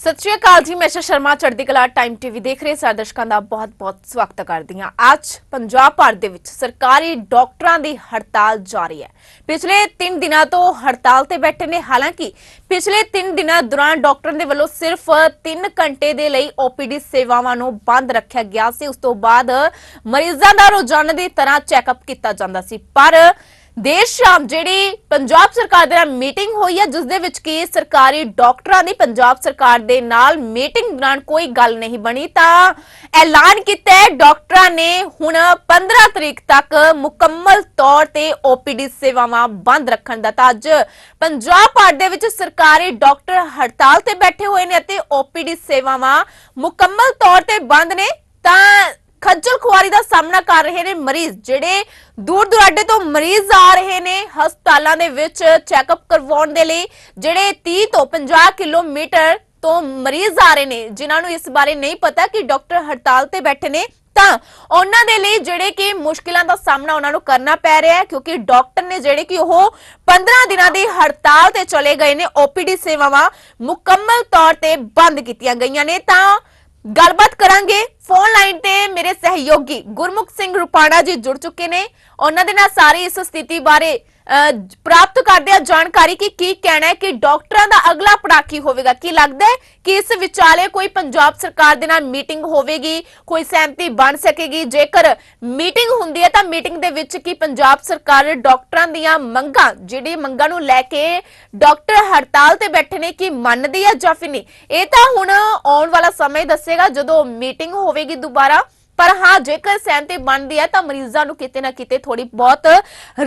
ਸਤਿ ਸ਼੍ਰੀ ਅਕਾਲ ਜੀ, ਮੈਂ ਸ਼ਾ ਸ਼ਰਮਾ, ਚੜ੍ਹਦੀ ਕਲਾ ਟਾਈਮ ਟੀਵੀ ਦੇਖ ਰਹੇ ਸਾਰੇ ਦਰਸ਼ਕਾਂ ਦਾ ਬਹੁਤ-ਬਹੁਤ ਸਵਾਗਤ ਕਰਦੀ ਹਾਂ। ਅੱਜ ਪੰਜਾਬ ਭਰ ਦੇ ਵਿੱਚ ਸਰਕਾਰੀ ਡਾਕਟਰਾਂ ਦੀ ਹੜਤਾਲ ਜਾਰੀ ਹੈ। ਪਿਛਲੇ 3 ਦਿਨਾਂ ਤੋਂ ਹੜਤਾਲ ਤੇ ਬੈਠੇ ਨੇ। ਹਾਲਾਂਕਿ ਪਿਛਲੇ 3 ਦਿਨਾਂ ਦੌਰਾਨ ਡਾਕਟਰਾਂ ਦੇ ਵੱਲੋਂ ਸਿਰਫ 3 ਘੰਟੇ ਦੇ ਲਈ ਓਪੀਡੀ ਸੇਵਾਵਾਂ ਨੂੰ ਬੰਦ ਰੱਖਿਆ ਗਿਆ ਸੀ। ਉਸ ਤੋਂ ਬਾਅਦ ਮਰੀਜ਼ਾਂ ਦਾ ਰੋਜ਼ਾਨਾ ਦੀ ਤਰ੍ਹਾਂ ਚੈੱਕਅਪ ਕੀਤਾ ਜਾਂਦਾ ਸੀ। ਪਰ ਦੇਰ ਸ਼ਾਮ ਜਿਹੜੀ ਪੰਜਾਬ ਸਰਕਾਰ ਦੇ ਨਾਲ ਮੀਟਿੰਗ ਹੋਈ ਹੈ ਜਿਸ ਦੇ ਵਿੱਚ ਕੀ ਸਰਕਾਰੀ ਡਾਕਟਰਾਂ ਦੀ ਪੰਜਾਬ ਸਰਕਾਰ ਦੇ ਨਾਲ ਮੀਟਿੰਗ ਦੌਰਾਨ ਕੋਈ ਗੱਲ ਨਹੀਂ ਬਣੀ, ਤਾਂ ਐਲਾਨ ਕੀਤਾ ਹੈ ਡਾਕਟਰਾਂ ਨੇ ਹੁਣ 15 ਤਰੀਕ ਤੱਕ ਮੁਕੰਮਲ ਤੌਰ ਤੇ ਓਪੀਡੀ ਸੇਵਾਵਾਂ ਬੰਦ ਰੱਖਣ ਦਾ, ਤਾਂ ਅੱਜ ਪੰਜਾਬ ਭਰ ਦੇ ਵਿੱਚ ਸਰਕਾਰੀ ਡਾਕਟਰ ਹੜਤਾਲ ਤੇ ਬੈਠੇ ਹੋਏ ਨੇ ਅਤੇ ਓਪੀਡੀ ਸੇਵਾਵਾਂ ਮੁਕੰਮਲ ਤੌਰ ਤੇ ਬੰਦ ਨੇ, ਤਾਂ ਖੱਜਲ ਖੁਆਰੀ ਦਾ ਸਾਹਮਣਾ ਕਰ ਰਹੇ ਨੇ ਮਰੀਜ਼, ਜਿਹੜੇ ਦੂਰ ਦੁਰਾਡੇ ਤੋਂ ਮਰੀਜ਼ ਆ ਰਹੇ ਨੇ ਹਸਪਤਾਲਾਂ ਦੇ ਵਿੱਚ ਚੈੱਕਅਪ ਕਰਵਾਉਣ ਦੇ ਲਈ, ਜਿਹੜੇ 30 ਤੋਂ 50 ਕਿਲੋਮੀਟਰ ਤੋਂ ਮਰੀਜ਼ ਆ ਰਹੇ ਨੇ, ਜਿਨ੍ਹਾਂ ਨੂੰ ਇਸ ਬਾਰੇ ਨਹੀਂ ਪਤਾ ਕਿ ਡਾਕਟਰ ਹੜਤਾਲ ਤੇ ਬੈਠੇ ਨੇ, ਤਾਂ ਉਹਨਾਂ ਦੇ ਲਈ ਜਿਹੜੇ ਕਿ ਮੁਸ਼ਕਿਲਾਂ ਦਾ ਸਾਹਮਣਾ ਉਹਨਾਂ ਨੂੰ ਕਰਨਾ ਪੈ ਰਿਹਾ ਹੈ, ਕਿਉਂਕਿ ਡਾਕਟਰ ਨੇ ਜਿਹੜੇ ਕਿ ਉਹ 15 ਦਿਨਾਂ ਦੀ ਹੜਤਾਲ ਤੇ ਚਲੇ ਗਏ ਨੇ ਓਪੀਡੀ ਸੇਵਾਵਾਂ ਮੁਕੰਮਲ ਤੌਰ ਤੇ ਬੰਦ ਕੀਤੀਆਂ ਗਈਆਂ ਨੇ, ਤਾਂ ਗੱਲਬਾਤ ਕਰਾਂਗੇ। ਫੋਨ ਲਾਈਨ ਤੇ ਮੇਰੇ ਸਹਿਯੋਗੀ ਗੁਰਮੁਖ ਸਿੰਘ ਰੁਪਾਣਾ ਜੀ ਜੁੜ ਚੁੱਕੇ ਨੇ। ਉਹਨਾਂ ਦੇ ਨਾਲ ਸਾਰੀ ਇਸ ਸਥਿਤੀ ਬਾਰੇ ਪ੍ਰਾਪਤ ਕਰਦੇ ਆ ਜਾਣਕਾਰੀ ਕਿ ਕੀ ਕਹਿਣਾ ਹੈ ਕਿ ਡਾਕਟਰਾਂ ਦਾ ਅਗਲਾ ਪੜਾਅ ਕੀ ਹੋਵੇਗਾ? ਕੀ ਲੱਗਦਾ ਹੈ ਕਿ ਇਸ ਵਿਚਾਲੇ ਕੋਈ ਪੰਜਾਬ ਸਰਕਾਰ ਦੇ ਨਾਲ ਮੀਟਿੰਗ ਹੋਵੇਗੀ? ਕੋਈ ਸਹਿਮਤੀ ਬਣ ਸਕੇਗੀ? ਜੇਕਰ ਮੀਟਿੰਗ ਹੁੰਦੀ ਹੈ ਤਾਂ ਮੀਟਿੰਗ ਦੇ ਵਿੱਚ ਕੀ ਪੰਜਾਬ ਸਰਕਾਰ ਡਾਕਟਰਾਂ ਦੀਆਂ ਮੰਗਾਂ, ਜਿਹੜੀ ਮੰਗਾਂ ਨੂੰ ਲੈ ਕੇ ਡਾਕਟਰ ਹੜਤਾਲ ਤੇ ਬੈਠੇ ਨੇ, ਕੀ ਮੰਨਦੀ ਹੈ ਜਾਂ ਫਿਰ ਨਹੀਂ? ਇਹ ਤਾਂ ਹੁਣ ਆਉਣ ਵਾਲਾ ਸਮੇਂ ਦੱਸੇਗਾ ਜਦੋਂ ਮੀਟਿੰਗ ਹੋਵੇਗੀ ਦੁਬਾਰਾ। ਪਰ ਹਾਂ ਜੇਕਰ ਸਹਿਮਤੀ ਬਣਦੀ ਹੈ ਤਾਂ ਮਰੀਜ਼ਾਂ ਨੂੰ ਕਿਤੇ ਨਾ ਕਿਤੇ ਥੋੜੀ ਬਹੁਤ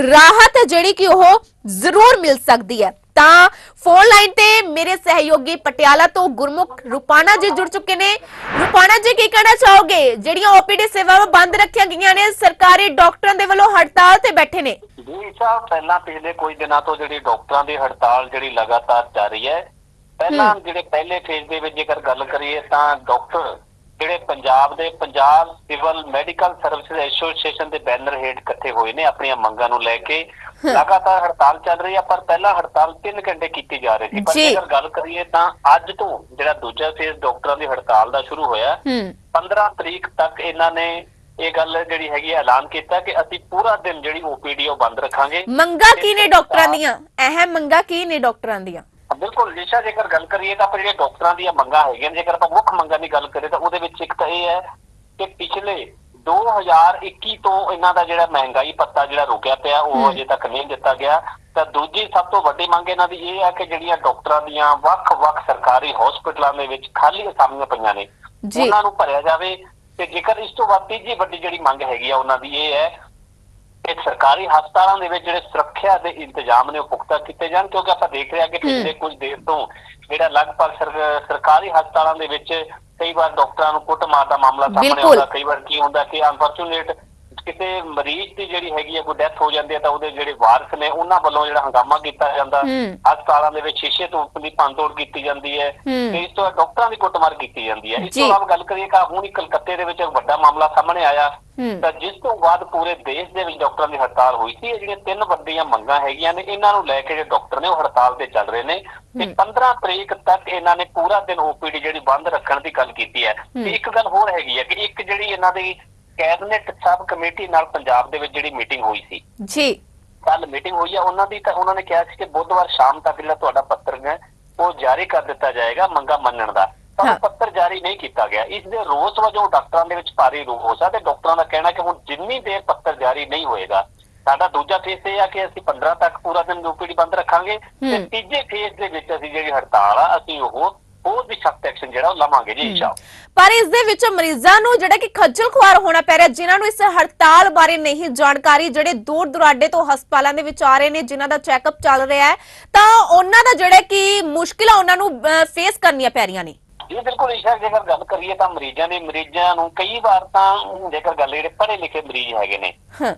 ਰਾਹਤ ਜਿਹੜੀ ਕਿ ਉਹ ਜ਼ਰੂਰ ਮਿਲ ਸਕਦੀ ਹੈ। ਤਾਂ ਫੋਨ ਲਾਈਨ ਤੇ ਮੇਰੇ ਸਹਿਯੋਗੀ ਪਟਿਆਲਾ ਤੋਂ ਗੁਰਮੁਖ ਰੁਪਾਣਾ ਜੀ ਜੁੜ ਚੁੱਕੇ ਨੇ। ਰੁਪਾਣਾ ਜੀ ਕੀ ਕਹਿਣਾ ਚਾਹੋਗੇ? ਜਿਹੜੀਆਂ ਓਪੀਡੀ ਸੇਵਾਵਾਂ ਬੰਦ ਰੱਖੀਆਂ ਗਈਆਂ ਨੇ ਸਰਕਾਰੀ ਡਾਕਟਰਾਂ ਦੇ ਵੱਲੋਂ ਹੜਤਾਲ ਤੇ ਬੈਠੇ ਨੇ। ਜੀ ਸਾਹਿਬ ਪਹਿਲਾਂ ਪਿਛਲੇ ਕੁਝ ਦਿਨਾਂ ਤੋਂ ਜਿਹੜੀ ਡਾਕਟਰਾਂ ਦੀ ਹੜਤਾਲ ਜਿਹੜੀ ਲਗਾਤਾਰ ਜਾਰੀ ਹੈ ਪਹਿਲਾਂ ਜਿਹੜੇ ਪਹਿਲੇ ਫੇਜ਼ ਦੇ ਵਿੱਚ ਜੇਕਰ ਗੱਲ ਕਰੀਏ ਤਾਂ ਡਾਕਟਰ ਜਿਹੜੇ ਪੰਜਾਬ ਦੇ Punjab civil medical services association ਦੇ ਬੈਨਰ ਹੇਠ ਇਕੱਠੇ ਹੋਏ ਨੇ ਆਪਣੀਆਂ ਮੰਗਾਂ ਨੂੰ ਲੈ ਕੇ। ਲਗਾਤਾਰ ਹੜਤਾਲ ਚੱਲ ਰਹੀ ਹੈ ਪਰ ਪਹਿਲਾਂ ਹੜਤਾਲ 3 ਘੰਟੇ ਕੀਤੀ ਜਾ ਰਹੀ ਸੀ। ਪਰ। ਜੇਕਰ ਗੱਲ ਕਰੀਏ ਤਾਂ ਅੱਜ ਤੋਂ ਜਿਹੜਾ ਦੂਜਾ ਫੇਜ਼ ਡਾਕਟਰਾਂ ਦੀ ਹੜਤਾਲ ਦਾ ਸ਼ੁਰੂ ਹੋਇਆ ਹੂੰ 15 ਤਰੀਕ ਤੱਕ ਇਹਨਾਂ ਨੇ ਇਹ ਗੱਲ ਜਿਹੜੀ ਹੈਗੀ ਐਲਾਨ ਕੀਤਾ ਕਿ ਅਸੀਂ ਪੂਰਾ ਦਿਨ ਜਿਹੜੀ ਓਪੀਡੀ ਉਹ ਬੰਦ ਰੱਖਾਂਗੇ। ਮੰਗਾ ਕੀ ਨੇ ਡਾਕਟਰਾਂ ਦੀਆਂ? ਅਹਿਮ ਮੰਗਾ ਕੀ ਨੇ ਡਾਕਟਰਾਂ ਦੀਆਂ? ਬਿਲਕੁਲ ਜਿਸ਼ਾ ਜੇਕਰ ਗੱਲ ਕਰੀਏ ਤਾਂ ਆਪਾਂ ਜਿਹੜੇ ਡਾਕਟਰਾਂ ਦੀਆਂ ਮੰਗਾਂ ਹੈਗੀਆਂ ਜੇਕਰ ਆਪਾਂ ਮੁੱਖ ਮੰਗਾਂ ਦੀ ਗੱਲ ਕਰੀਏ ਤਾਂ ਉਹਦੇ ਵਿੱਚ ਇੱਕ ਤਾਂ ਇਹ ਹੈ ਕਿ ਪਿਛਲੇ 2021 ਤੋਂ ਇਹਨਾਂ ਦਾ ਜਿਹੜਾ ਮਹਿੰਗਾਈ ਭੱਤਾ ਜਿਹੜਾ ਰੁਕਿਆ ਪਿਆ ਉਹ ਅਜੇ ਤੱਕ ਨਹੀਂ ਦਿੱਤਾ ਗਿਆ। ਤਾਂ ਦੂਜੀ ਸਭ ਤੋਂ ਵੱਡੀ ਮੰਗ ਇਹਨਾਂ ਦੀ ਇਹ ਹੈ ਕਿ ਜਿਹੜੀਆਂ ਡਾਕਟਰਾਂ ਦੀਆਂ ਵੱਖ-ਵੱਖ ਸਰਕਾਰੀ ਹਸਪਤਾਲਾਂ ਦੇ ਵਿੱਚ ਖਾਲੀ ਅਸਾਮੀਆਂ ਪਈਆਂ ਨੇ। ਉਹਨਾਂ ਨੂੰ ਭਰਿਆ ਜਾਵੇ। ਤੇ ਜੇਕਰ ਇਸ ਤੋਂ ਬਾਅਦ ਤੀਜੀ ਵੱਡੀ ਜਿਹੜੀ ਮੰਗ ਹੈਗੀ ਆ ਉਹਨਾਂ ਦੀ ਇਹ ਹੈ ਕਿ ਸਰਕਾਰੀ ਹਸਪਤਾਲਾਂ ਦੇ ਵਿੱਚ ਜਿਹੜੇ ਸੁਰੱਖਿਆ ਦੇ ਇੰਤਜ਼ਾਮ ਨੇ ਉਹ ਪੁਖਤਾ ਕੀਤੇ ਜਾਣ ਕਿਉਂਕਿ ਆਪਾਂ ਦੇਖ ਰਹੇ ਹਾਂ ਕਿ ਪਿਛਲੇ ਕੁਝ ਦੇਰ ਤੋਂ ਜਿਹੜਾ ਲਗਭਗ ਸਰ- ਸਰਕਾਰੀ ਹਸਪਤਾਲਾਂ ਦੇ ਵਿੱਚ ਕਈ ਵਾਰ ਡਾਕਟਰਾਂ ਨੂੰ ਕੁੱਟਮਾਰ ਦਾ ਮਾਮਲਾ ਸਾਹਮਣੇ। ਆਉਂਦਾ ਕਈ ਵਾਰ ਕੀ ਹੁੰਦਾ ਕਿ ਅਨਫੋਰਚੂਨੇਟ ਕਿਤੇ ਮਰੀਜ਼ ਦੀ ਜਿਹੜੀ ਹੈਗੀ ਹੈ ਕੋਈ ਡੈਥ ਹੋ ਜਾਂਦੀ ਹੈ ਤਾਂ ਉਹਦੇ ਜਿਹੜੇ ਵਾਰਸ ਨੇ ਉਹਨਾਂ ਵੱਲੋਂ ਜਿਹੜਾ ਹੰਗਾਮਾ ਕੀਤਾ ਜਾਂਦਾ। ਹਸਪਤਾਲਾਂ ਦੇ ਵਿੱਚ ਸ਼ੀਸ਼ੇ ਤੋਂ ਦੀ ਭੰਨਤੋੜ ਕੀਤੀ ਜਾਂਦੀ ਹੈ। ਤੇ ਇਸ ਤੋਂ ਬਾਅਦ ਡਾਕਟਰਾਂ ਦੀ ਕੁੱਟਮਾਰ ਕੀਤੀ ਜਾਂਦੀ ਹੈ। ਇਸ। ਤੋਂ ਇਲਾਵਾ ਗੱਲ ਕਰੀਏ ਕਿ ਹੁਣ ਹੀ ਕਲਕੱਤੇ ਦੇ ਵਿੱਚ ਇੱਕ ਵੱਡਾ ਮਾਮਲਾ ਸਾਹਮਣੇ ਆਇਆ। ਤਾਂ ਜਿਸ ਤੋਂ ਬਾਅਦ ਪੂਰੇ ਦੇਸ਼ ਦੇ ਵਿੱਚ ਡਾਕਟਰਾਂ ਦੀ ਹੜਤਾਲ ਹੋਈ ਸੀ। ਇਹ ਜਿਹੜੀਆਂ ਤਿੰਨ ਵੱਡੀਆਂ ਮੰਗਾਂ ਹੈਗੀਆਂ ਨੇ ਇਹਨਾਂ ਨੂੰ ਲੈ ਕੇ ਜਿਹੜੇ ਡਾਕਟਰ ਨੇ ਉਹ ਹੜਤਾਲ ਤੇ ਚੱਲ ਰਹੇ ਨੇ। ਤੇ 15 ਤਰੀਕ ਤੱਕ ਇਹਨਾਂ ਨੇ ਪੂਰਾ ਦਿਨ ਓਪੀਡੀ ਜਿਹੜੀ ਬੰਦ ਰੱਖਣ ਦੀ ਗੱਲ ਕੀਤੀ ਹੈ। ਤੇ ਇੱਕ ਗੱਲ ਹੋਰ ਹੈਗੀ ਹੈ ਕਿ ਇੱਕ ਜਿਹੜੀ ਇਹਨਾਂ ਦੀ ਕੈਬਨਿਟ ਸਬ ਕਮੇਟੀ ਨਾਲ ਪੰਜਾਬ ਦੇ ਵਿੱਚ ਜਿਹੜੀ ਮੀਟਿੰਗ ਹੋਈ ਸੀ। ਜੀ। ਕੱਲ ਮੀਟਿੰਗ ਹੋਈ ਹੈ ਉਹਨਾਂ ਦੀ ਤਾਂ ਉਹਨਾਂ ਨੇ ਕਿਹਾ ਸੀ ਕਿ ਬੁੱਧਵਾਰ ਸ਼ਾਮ ਤੱਕ ਜਿਹੜਾ ਤੁਹਾਡਾ ਪੱਤਰ ਹੈ ਉਹ ਜਾਰੀ ਕਰ ਦਿੱਤਾ ਜਾਏਗਾ ਮੰਗਾ ਮੰਨਣ ਦਾ। ਪਰ ਪੱਤਰ ਜਾਰੀ ਨਹੀਂ ਕੀਤਾ ਗਿਆ। ਇਸ ਦੇ ਰੋਸ ਵਜੋਂ ਡਾਕਟਰਾਂ ਦੇ ਵਿੱਚ ਭਾਰੀ ਰੋਸ ਆ ਤੇ ਡਾਕਟਰਾਂ ਦਾ ਕਹਿਣਾ ਕਿ ਹੁਣ ਜਿੰਨੀ ਦੇਰ ਪੱਤਰ ਜਾਰੀ ਨਹੀਂ ਹੋਏਗਾ ਸਾਡਾ ਦੂਜਾ ਫੇਸ ਇਹ ਆ ਕਿ ਅਸੀਂ 15 ਤੱਕ ਪੂਰਾ ਦਿਨ ਓਪੀਡੀ ਬੰਦ ਰੱਖਾਂਗੇ। ਤੇ। ਤੀਜੇ ਫੇਸ ਦੇ ਵਿੱਚ ਅਸੀਂ ਜਿਹੜੀ ਹੜਤਾਲ ਆ ਅਸੀਂ ਉਹ ਹੋਰ ਵੀ ਸਖਤ ਐਕਸ਼ਨ ਜਿਹੜਾ ਉਹ ਲਵਾਂਗੇ ਜੀ ਇਨਸ਼ਾ ਪਰ ਇਸ ਦੇ ਵਿੱਚ ਮਰੀਜ਼ਾਂ ਨੂੰ ਜਿਹੜਾ ਕਿ ਖੱਜਲ ਖੁਆਰ ਹੋਣਾ ਪੈ ਰਿਹਾ ਜਿਨ੍ਹਾਂ ਨੂੰ ਇਸ ਹੜਤਾਲ ਬਾਰੇ ਨਹੀਂ ਜਾਣਕਾਰੀ ਜਿਹੜੇ ਦੂਰ ਦੁਰਾਡੇ ਤੋਂ ਹਸਪਤਾਲਾਂ ਦੇ ਵਿੱਚ ਆ ਰਹੇ ਨੇ ਜਿਨ੍ਹਾਂ ਦਾ ਚੈੱਕਅਪ ਚੱਲ ਰਿਹਾ ਹੈ ਤਾਂ ਉਹਨਾਂ ਦਾ ਜਿਹੜਾ ਕਿ ਮੁਸ਼ਕਿਲਾਂ ਉਹਨਾਂ ਨੂੰ ਫੇਸ ਕਰਨੀਆਂ ਪੈ ਰਹੀਆਂ ਨੇ। ਜੀ ਬਿਲਕੁਲ ਇਸ਼ਾ ਜੇਕਰ ਗੱਲ ਕਰੀਏ ਤਾਂ ਮਰੀਜ਼ਾਂ ਦੇ ਮਰੀਜ਼ਾਂ ਨੂੰ ਕਈ ਵਾਰ ਤਾਂ ਜੇਕਰ ਗੱਲ ਜਿਹੜੇ ਪੜ੍ਹੇ ਲਿਖੇ ਮਰੀਜ਼ ਹੈਗੇ ਨੇ।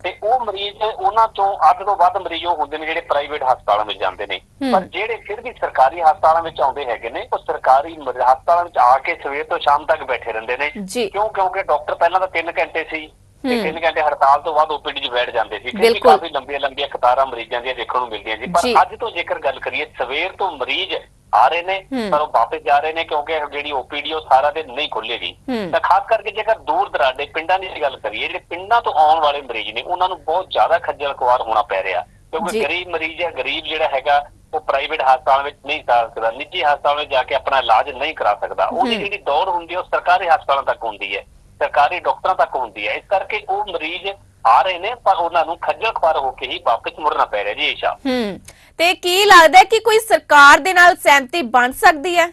ਤੇ ਉਹ ਮਰੀਜ਼ ਉਹਨਾਂ ਚੋਂ ਅੱਧ ਤੋਂ ਵੱਧ ਮਰੀਜ਼ ਉਹ ਹੁੰਦੇ ਨੇ ਜਿਹੜੇ ਪ੍ਰਾਈਵੇਟ ਹਸਪਤਾਲਾਂ ਵਿੱਚ ਜਾਂਦੇ ਨੇ। ਪਰ ਜਿਹੜੇ ਫਿਰ ਵੀ ਸਰਕਾਰੀ ਹਸਪਤਾਲਾਂ ਵਿੱਚ ਆਉਂਦੇ ਹੈਗੇ ਨੇ ਉਹ ਸਰਕਾਰੀ ਹਸਪਤਾਲਾਂ ਵਿੱਚ ਆ ਕੇ ਸਵੇਰ ਤੋਂ ਸ਼ਾਮ ਤੱਕ ਬੈਠੇ ਰਹਿੰਦੇ ਨੇ। ਕਿਉਂ ਕਿਉਂਕਿ ਡਾਕਟਰ ਪਹਿਲਾਂ ਤਾਂ 3 ਘੰਟੇ ਸੀ ਤੇ ਹੂੰ। 3 ਘੰਟੇ ਹੜਤਾਲ ਤੋਂ ਬਾਅਦ ਓਪੀਡੀ 'ਚ ਬੈਠ ਜਾਂਦੇ ਸੀ ਕਿਉਂਕਿ। ਕਾਫੀ ਲੰਬੀਆਂ ਲੰਬੀਆਂ ਕਤਾਰਾਂ ਮਰੀਜ਼ਾਂ ਦੀਆਂ ਦੇਖਣ ਨੂੰ ਮਿਲਦੀਆਂ ਸੀ ਜੀ। ਪਰ ਅੱਜ ਤੋਂ ਜੇਕਰ ਗੱਲ ਕਰੀਏ ਸਵੇਰ ਤੋਂ ਮਰੀਜ਼ ਆ ਰਹੇ ਨੇ। ਪਰ ਉਹ ਵਾਪਸ ਜਾ ਰਹੇ ਨੇ ਕਿਉਂਕਿ ਜਿਹੜੀ ਓਪੀਡੀ ਉਹ ਸਾਰਾ ਦਿਨ ਨਹੀਂ ਖੁੱਲੇਗੀ। ਤਾਂ ਖਾਸ ਕਰਕੇ ਜੇਕਰ ਦੂਰ ਦਰਾਡੇ ਪਿੰਡਾਂ ਦੀ ਗੱਲ ਕਰੀਏ ਜਿਹੜੇ ਪਿੰਡਾਂ ਤੋਂ ਆਉਣ ਵਾਲੇ ਮਰੀਜ਼ ਨੇ ਉਹਨਾਂ ਨੂੰ ਬਹੁਤ ਜ਼ਿਆਦਾ ਖੱਜਲ ਖੁਆਰ ਹੋਣਾ ਪੈ ਰਿਹਾ। ਕਿਉਂਕਿ ਗਰੀਬ ਮਰੀਜ਼ ਹੈ ਗਰੀਬ ਜਿਹੜਾ ਹੈਗਾ ਉਹ ਪ੍ਰਾਈਵੇਟ ਹਸਪਤਾਲ ਵਿੱਚ ਨਹੀਂ ਜਾ ਸਕਦਾ ਨਿੱਜੀ ਹਸਪਤਾਲ ਵਿੱਚ ਜਾ ਕੇ ਆਪਣਾ ਇਲਾਜ ਨਹੀਂ ਕਰਾ ਸਕਦਾ ਉਹਦੀ। ਜਿਹੜੀ ਦੌੜ ਹੁੰਦੀ ਹੈ ਉਹ ਸਰਕਾਰੀ ਹਸਪਤਾਲਾਂ ਤੱਕ ਹੁੰਦੀ ਹੈ ਸਰਕਾਰੀ ਡਾਕਟਰਾਂ ਤੱਕ ਹੁੰਦੀ ਹੈ ਇਸ ਕਰਕੇ ਉਹ ਮਰੀਜ਼ ਆ ਰਹੇ ਨੇ ਪਰ ਉਹਨਾਂ ਨੂੰ ਖੱਜਲ ਖੁਆਰ ਹੋ ਕੇ ਹੀ ਵਾਪਸ ਮੁੜਨਾ ਪੈ ਰਿਹਾ ਜੀ ਈਸ਼ਾ ਹੂੰ ਤੇ ਕੀ ਲੱਗਦਾ ਹੈ ਕਿ ਕੋਈ ਸਰਕਾਰ ਦੇ ਨਾਲ ਸਹਿਮਤੀ ਬਣ ਸਕਦੀ ਹੈ?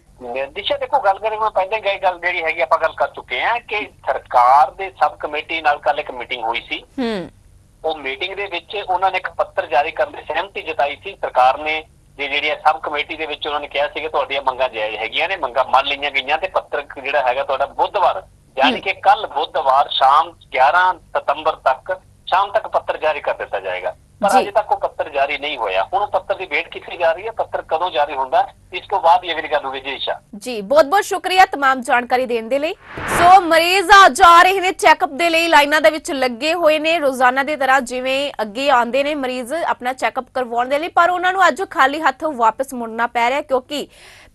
ਦਿਸ਼ਾ ਦੇਖੋ ਗੱਲ ਕਰੇ ਮੈਂ ਪਹਿਲੇ ਗਈ ਗੱਲ ਜਿਹੜੀ ਹੈਗੀ ਆਪਾਂ ਗੱਲ ਕਰ ਚੁੱਕੇ ਹਾਂ ਕਿ ਸਰਕਾਰ ਦੇ ਸਬ ਕਮੇਟੀ ਨਾਲ ਕੱਲ ਇੱਕ ਮੀਟਿੰਗ ਹੋਈ ਸੀ। ਹੂੰ। ਉਹ ਮੀਟਿੰਗ ਦੇ ਵਿੱਚ ਉਹਨਾਂ ਨੇ ਇੱਕ ਪੱਤਰ ਜਾਰੀ ਕਰਨ ਦੀ ਸਹਿਮਤੀ ਜਤਾਈ ਸੀ। ਸਰਕਾਰ ਨੇ ਜੇ ਜਿਹੜੀਆਂ ਸਬ ਕਮੇਟੀ ਦੇ ਵਿੱਚ ਉਹਨਾਂ ਨੇ ਕਿਹਾ ਸੀ ਕਿ ਤੁਹਾਡੀਆਂ ਮੰਗਾਂ ਜਾਇਜ਼ ਹੈਗੀਆਂ ਨੇ ਮੰਗਾਂ ਮੰਨ ਲਈਆਂ ਗਈਆਂ ਤੇ ਪੱਤਰ ਜਿਹੜਾ ਹੈਗਾ ਤੁਹਾਡਾ ਬੁੱਧਵਾਰ ਯਾਨੀ ਕਿ ਕੱਲ ਬੁੱਧਵਾਰ ਸ਼ਾਮ 11 ਸਤੰਬਰ ਤੱਕ ਸ਼ਾਮ ਤੱਕ ਪੱਤਰ ਜਾਰੀ ਕਰ ਦਿੱਤਾ ਜਾਏਗਾ। ਪਰ। ਅਜੇ ਤੱਕ ਉਹ ਪੱਤਰ ਜਾਰੀ ਨਹੀਂ ਹੋਇਆ। ਹੁਣ ਉਹ ਪੱਤਰ ਦੀ ਵੇਟ ਕੀਤੀ ਜਾ ਰਹੀ ਹੈ? ਪੱਤਰ ਕਦੋਂ ਜਾਰੀ ਹੁੰਦਾ? ਇਸ ਤੋਂ ਬਾਅਦ ਹੀ ਅਗਲੀ ਗੱਲ ਹੋਵੇਗੀ ਜੀ ਈਸ਼ਾ ਜੀ ਬਹੁਤ ਬਹੁਤ ਸ਼ੁਕਰੀਆ तमाम ਜਾਣਕਾਰੀ ਦੇਣ ਦੇ ਲਈ ਸੋ ਮਰੀਜ਼ ਆ ਜਾ ਰਹੇ ਨੇ ਚੈੱਕਅਪ ਦੇ ਲਈ ਲਾਈਨਾਂ ਦੇ ਵਿੱਚ ਲੱਗੇ ਹੋਏ ਨੇ ਰੋਜ਼ਾਨਾ ਦੀ ਤਰ੍ਹਾਂ ਜਿਵੇਂ ਅੱਗੇ ਆਉਂਦੇ ਨੇ ਮਰੀਜ਼ ਆਪਣਾ ਚੈੱਕਅਪ ਕਰਵਾਉਣ ਦੇ ਲਈ ਪਰ ਉਹਨਾਂ ਨੂੰ ਅੱਜ ਖਾਲੀ ਹੱਥ ਵਾਪਸ ਮੁੜਨਾ ਪੈ ਰਿਹਾ ਕਿਉਂਕਿ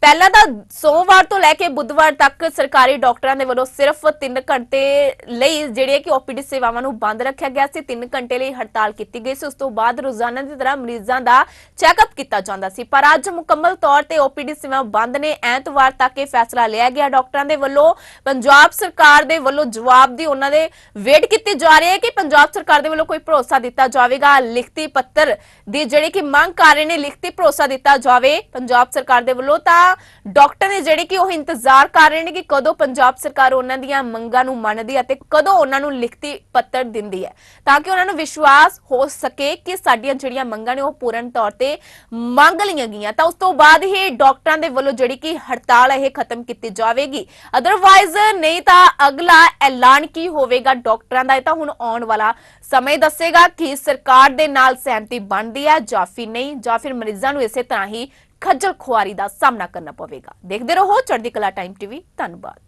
ਪਹਿਲਾਂ ਤਾਂ ਸੋਮਵਾਰ ਤੋਂ ਲੈ ਕੇ ਬੁੱਧਵਾਰ ਤੱਕ ਸਰਕਾਰੀ ਡਾਕਟਰਾਂ ਦੇ ਵੱਲੋਂ ਸਿਰਫ 3 ਘੰਟੇ ਲਈ ਜਿਹੜੇ ਕਿ ਓਪੀਡੀ ਸੇਵਾਵਾਂ ਨੂੰ ਬੰਦ ਰੱਖਿਆ ਗਿਆ ਸੀ 3 ਘੰਟੇ ਲਈ ਹੜਤਾਲ ਕੀਤੀ ਗਈ ਸੀ ਉਸ ਤੋਂ ਬਾਅਦ ਰੋਜ਼ਾਨਾ ਦੀ ਤਰ੍ਹਾਂ ਮਰੀਜ਼ਾਂ ਦਾ ਚੈੱਕਅਪ ਕੀਤਾ ਜਾਂਦਾ ਸੀ ਪਰ ਅੱਜ ਮੁਕੰਮਲ ਤੌਰ ਤੇ ਓਪੀਡੀ ਸੇਵਾਵਾਂ ਬੰਦ ਨੇ। ਐਤਵਾਰ ਤੱਕ ਇਹ ਫੈਸਲਾ ਲਿਆ ਗਿਆ। ਡਾਕਟਰਾਂ ਦੇ ਵੱਲੋਂ ਪੰਜਾਬ ਸਰਕਾਰ ਦੇ ਵੱਲੋਂ ਜਵਾਬ ਦੀ ਉਹਨਾਂ ਦੇ ਵੇਟ ਕੀਤੀ ਜਾ ਰਹੀ ਹੈ ਕਿ ਪੰਜਾਬ ਸਰਕਾਰ ਦੇ ਵੱਲੋਂ ਕੋਈ ਭਰੋਸਾ ਦਿੱਤਾ ਜਾਵੇਗਾ। ਲਿਖਤੀ ਪੱਤਰ ਦੀ ਜਿਹੜੀ ਕਿ ਮੰਗ ਕਰ ਰਹੇ ਨੇ, ਲਿਖਤੀ ਭਰੋਸਾ ਦਿੱਤਾ ਜਾਵੇ ਪੰਜਾਬ ਸਰਕਾਰ ਦੇ ਵੱਲੋਂ। ਤਾਂ ਡਾਕਟਰ ਨੇ ਜਿਹੜੇ ਕਿ ਉਹ ਇੰਤਜ਼ਾਰ ਕਰ ਰਹੇ ਨੇ ਕਿ ਕਦੋਂ ਪੰਜਾਬ ਸਰਕਾਰ ਉਹਨਾਂ ਦੀਆਂ ਮੰਗਾਂ ਨੂੰ ਮੰਨਦੀ ਹੈ ਅਤੇ ਕਦੋਂ ਉਹਨਾਂ ਨੂੰ ਲਿਖਤੀ ਪੱਤਰ ਦਿੰਦੀ ਹੈ। ਤਾਂ ਕਿ ਉਹਨਾਂ ਨੂੰ ਵਿਸ਼ਵਾਸ ਹੋ ਸਕੇ ਕਿ ਸਾਡੀਆਂ ਜਿਹੜੀਆਂ ਮੰਗਾਂ ਨੇ ਉਹ ਪੂਰਨ ਤੌਰ ਤੇ ਮੰਗ ਲਈਆਂ ਗਈਆਂ। ਤਾਂ ਉਸ ਤੋਂ ਬਾਅਦ ਹੀ ਡਾਕਟਰਾਂ ਦੇ ਵੱਲੋਂ ਜਿਹੜੀ ਕਿ ਹੜਤਾਲ ਇਹ ਖਤਮ ਕੀਤੀ ਜਾਵੇਗੀ। ਅਦਰਵਾਈਜ਼ ਨਹੀਂ ਤਾਂ ਅਗਲਾ ਐਲਾਨ ਕੀ ਹੋਵੇਗਾ ਡਾਕਟਰਾਂ ਦਾ? ਇਹ ਤਾਂ ਹੁਣ ਆਉਣ ਵਾਲਾ ਸਮੇਂ ਦੱਸੇਗਾ ਕਿ ਸਰਕਾਰ ਦੇ ਨਾਲ ਸਹਿਮਤੀ ਬਣਦੀ ਹੈ ਜਾਂ ਫਿਰ ਨਹੀਂ, ਜਾਂ ਫਿਰ ਮਰੀਜ਼ਾਂ ਨੂੰ ਇਸੇ ਤਰ੍ਹਾਂ ਹੀ ਖੱਜਲ ਖੁਆਰੀ ਦਾ ਸਾਹਮਣਾ ਕਰਨਾ ਪਵੇਗਾ। ਦੇਖਦੇ ਰਹੋ ਚੜ੍ਹਦੀ ਕਲਾ ਟਾਈਮ ਟੀਵੀ, ਧੰਨਵਾਦ।